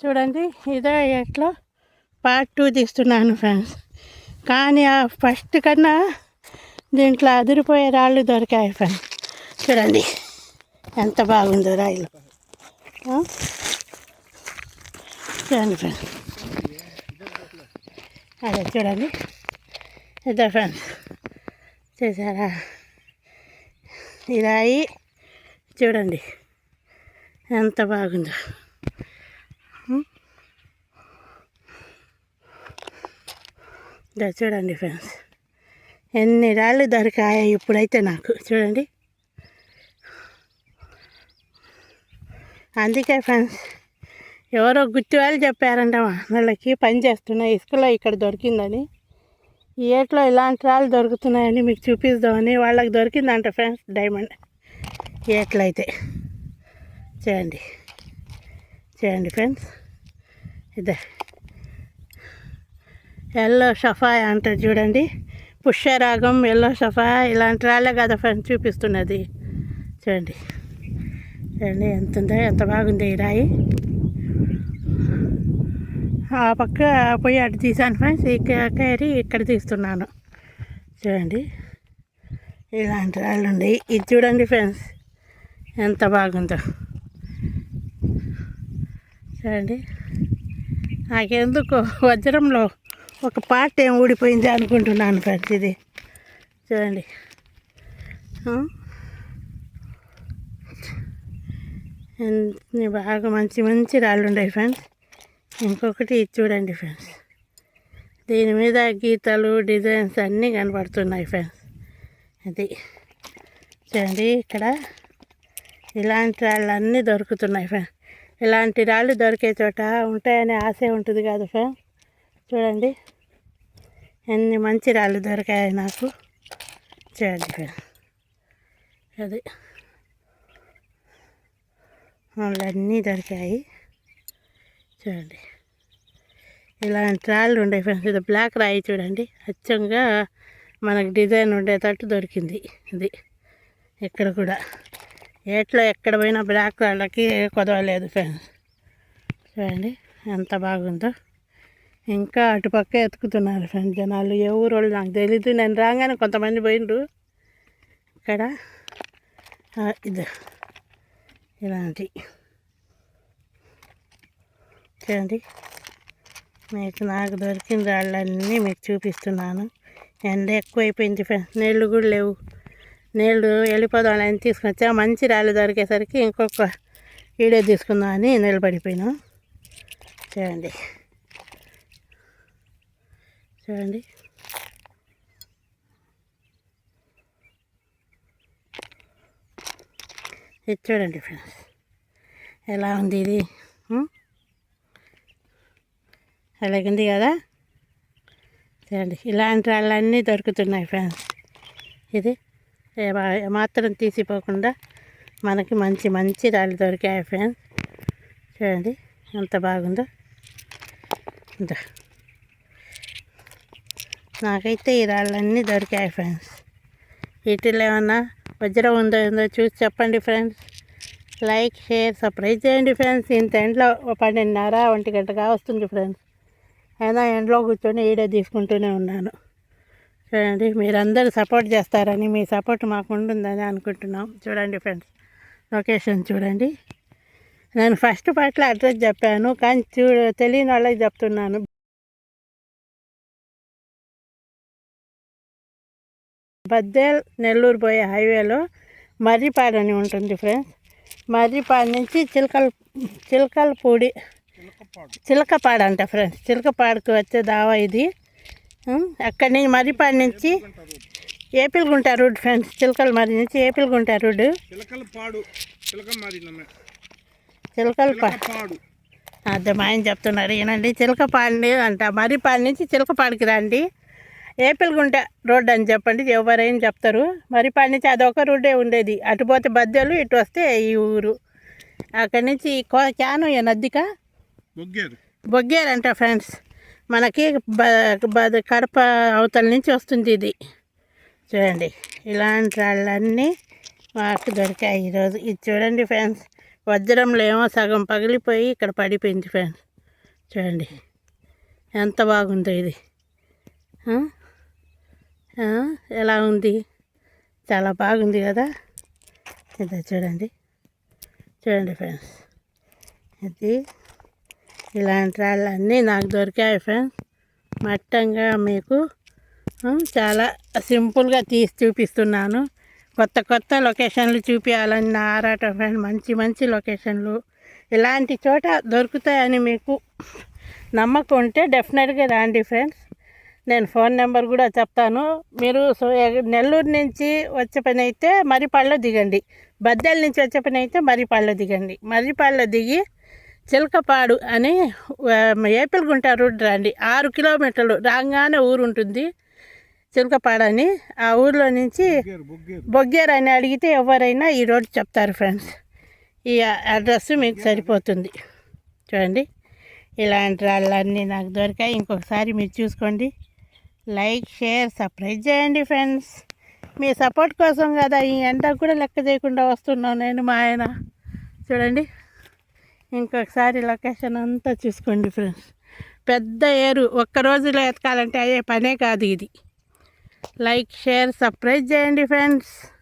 చూడండి ఇదే ఎట్లా పార్ట్ టూ తీస్తున్నాను ఫ్రెండ్స్ కానీ ఆ ఫస్ట్ కన్నా దీంట్లో అదిరిపోయే రాళ్ళు దొరికాయి ఫ్రెండ్స్ చూడండి ఎంత బాగుందో రాయిలు. చూడండి ఫ్రెండ్స్ అదే చూడండి ఇదే ఫ్రెండ్స్ చూసారా? ఈ రాయి చూడండి ఎంత బాగుందో. ఇదా చూడండి ఫ్రెండ్స్. ఎన్ని రాళ్ళు దొరికాయ ఇప్పుడైతే నాకు. చూడండి. అందుకే ఫ్రెండ్స్ ఎవరో గుర్తు వాళ్ళు చెప్పారంట వాళ్ళకి పని చేస్తున్నా ఇసుకలో ఇక్కడ దొరికిందని. ఈ ఏట్లో ఇలాంటి రాళ్ళు దొరుకుతున్నాయని మీకు చూపిద్దామని వాళ్ళకి దొరికిందంట ఫ్రెండ్స్ డైమండ్. ఏట్లయితే చేయండి చేయండి చూడండి. చూడండి ఫ్రెండ్స్. ఇదే. ఎల్లో సఫాయ్ అంటారు చూడండి. పుష్యరాగం ఎల్లో సఫాయ్ ఇలాంటి రాళ్ళే కదా ఫ్రెండ్స్ చూపిస్తున్నది. చూడండి. చూడండి ఎంత ఉందో ఎంత బాగుంది ఈ రాయి. ఆ పక్క పోయి అటు తీసాను ఫ్రెండ్స్ ఇక్కడ ఇక్కడ తీస్తున్నాను. చూడండి. ఇలాంటి రాళ్ళు ఉన్నాయి. ఇది చూడండి ఫ్రెండ్స్ ఎంత బాగుందో. చూడండి. నాకెందుకు వజ్రంలో ఒక పార్ట్ ఏం ఊడిపోయింది అనుకుంటున్నాను ఫ్రెండ్స్ ఇది చూడండి ఎన్ని బాగా మంచి మంచి రాళ్ళు ఉన్నాయి ఫ్రెండ్స్. ఇంకొకటి చూడండి ఫ్రెండ్స్. దీని మీద గీతలు డిజైన్స్ అన్నీ కనపడుతున్నాయి ఫ్రెండ్స్. అది చూడండి ఇక్కడ ఇలాంటి రాళ్ళు అన్నీ దొరుకుతున్నాయి ఫ్రెండ్స్. ఇలాంటి రాళ్ళు దొరికే చోట ఉంటాయనే ఆశ ఉంటుంది కదా ఫ్రెండ్స్. చూడండి. ఎన్ని మంచి రాళ్ళు దొరికాయి నాకు. చూడండి అది. వాళ్ళు అన్నీ దొరికాయి. చూడండి. ఇలాంటి రాళ్ళు ఉండే ఫ్రెండ్స్ ఇది బ్లాక్ రాయి చూడండి. అచ్చంగా మనకు డిజైన్ ఉండేటట్టు దొరికింది ఇది. ఇక్కడ కూడా. ఏట్లో ఎక్కడ పోయినా బ్లాక్ రాళ్ళకి కొదవలేదు ఫ్రెండ్స్. చూడండి ఎంత బాగుందో. ఇంకా అటుపక్క ఎతుకుతున్నారు ఫ్రెండ్స్ జనాలు. ఏ వాళ్ళు నాకు తెలీదు. నేను రాగానే కొంతమంది పోయిండ్రు. ఇక్కడ ఇది. ఇలాంటి. చూడండి మీకు నాకు దొరికిన రాళ్ళన్నీ మీకు చూపిస్తున్నాను. ఎండ ఎక్కువైపోయింది ఫ్రెండ్స్. నీళ్ళు కూడా లేవు. నీళ్ళు వెళ్ళిపోదామని తీసుకొచ్చా. మంచి రాళ్ళు దొరికేసరికి ఇంకొక వీడియో తీసుకుందామని నిలబడిపోయినాం. చూడండి. చూడండి. ఇది చూడండి ఫ్రెండ్స్. ఎలా ఉంది ఇది? ఉం? అలాగుంది కదా? చూడండి ఇలాంటి రాళ్ళన్నీ దొరుకుతున్నాయి ఫ్రెండ్స్. ఇది ఏ మాత్రం తీసిపోకుండా మనకి మంచి మంచి రాళ్ళు దొరికాయి ఫ్రెండ్స్. చూడండి ఎంత బాగుందో. ఇదో. నాకైతే ఈ రాళ్ళన్నీ దొరికాయి ఫ్రెండ్స్. వీటిలో ఏమన్నా వజ్రం ఉందో ఉందో చూసి చెప్పండి ఫ్రెండ్స్. లైక్ షేర్ సర్ప్రైజ్ చేయండి ఫ్రెండ్స్. ఇంత ఎండ్లో పన్నెండున్నర ఒంటి గంటగా వస్తుంది ఫ్రెండ్స్. అయినా ఎండ్లో కూర్చొని వీడియో తీసుకుంటూనే ఉన్నాను. చూడండి మీరందరూ సపోర్ట్ చేస్తారని మీ సపోర్ట్ మాకు ఉంటుందని అనుకుంటున్నాం. చూడండి ఫ్రెండ్స్ లొకేషన్ చూడండి. నేను ఫస్ట్ పార్ట్లో అడ్రస్ చెప్పాను కానీ చూ తెలియని వాళ్ళకి చెప్తున్నాను. బద్దేల్ నెల్లూరు పోయే హైవేలో మర్రిపాడు అని ఉంటుంది ఫ్రెండ్స్. మర్రిపాడు నుంచి చిలకల చిలకలపూడి చిలకపాడు అంట ఫ్రెండ్స్. చిలకపాడుకు వచ్చే దావా ఇది. అక్కడి నుంచి మర్రిపాడు నుంచి ఏపిల్గుంట రోడ్ ఫ్రెండ్స్. చిలకల మరి నుంచి ఏపిల్గుంట రోడ్డు చిలకల పాడు అదే మా ఆయన చెప్తున్నారు ఏనండి చిలకపాడి అంట. మర్రిపాడు నుంచి చిలకపాడికి రండి. ఏపిల్గుంట రోడ్ అని చెప్పండి ఎవరైనా చెప్తారు. మర్రిపాడు నుంచి అదొక రోడ్డే ఉండేది. అటు పోతే బద్దెలు ఇటు వస్తే ఈ ఊరు. అక్కడి నుంచి కో- క్యాను నద్దిక బొగ్గేరు. బొగ్గేరంట ఫ్రెండ్స్. మనకి కడప అవతల నుంచి వస్తుంది ఇది. చూడండి ఇలాంటి రాళ్ళన్నీ మాకు దొరికాయి ఈరోజు. ఇది చూడండి ఫ్రెండ్స్ వజ్రంలో ఏమో సగం పగిలిపోయి ఇక్కడ పడిపోయింది ఫ్రెండ్స్. చూడండి ఎంత బాగుందో ఇది? ఎలా ఉంది? చాలా బాగుంది కదా? ఇది చూడండి. చూడండి ఫ్రెండ్స్. ఇది ఇలాంటి రాళ్ళన్నీ నాకు దొరికాయి ఫ్రెండ్స్. మట్టంగా మీకు చాలా సింపుల్గా తీసి చూపిస్తున్నాను. కొత్త కొత్త లొకేషన్లు చూపించాలని నా ఆరాట ఫ్రెండ్ మంచి మంచి లొకేషన్లు. ఇలాంటి చోట దొరుకుతాయని మీకు నమ్మకం ఉంటే డెఫినెట్గా రండి ఫ్రెండ్స్. నేను ఫోన్ నెంబర్ కూడా చెప్తాను. మీరు నెల్లూరు నుంచి వచ్చే పని అయితే మరిపాళ్ళలో దిగండి. బద్దెల నుంచి వచ్చే పని అయితే మరిపాళ్ళలో దిగండి. మరిపాళ్ళలో దిగి చిలకపాడు అని ఆ, ఏపిల్గుంట రోడ్డు రండి. ఆరు కిలోమీటర్లు రాగానే ఊరు ఉంటుంది చిలకపాడు అని. ఆ ఊర్లో నుంచి బొగ్గేరు అని అడిగితే ఎవరైనా ఈ రోడ్డు చెప్తారు ఫ్రెండ్స్. ఈ అడ్రస్ మీకు సరిపోతుంది. చూడండి. ఇలాంటి రాళ్ళన్నీ నాకు దొరికాయి. ఇంకొకసారి మీరు చూసుకోండి. లైక్ షేర్ సబ్స్క్రైబ్ చేయండి ఫ్రెండ్స్. మీ సపోర్ట్ కోసం కదా ఈ ఎండ కూడా లెక్క చేయకుండా వస్తున్నాను నేను మా ఆయన. చూడండి. ఇంకొకసారి లొకేషన్ అంతా చూసుకోండి ఫ్రెండ్స్. పెద్ద ఏరు ఒక్క రోజులో ఎతకాలంటే అయ్యే పనే కాదు ఇది. లైక్ షేర్ సబ్స్క్రైబ్ చేయండి ఫ్రెండ్స్.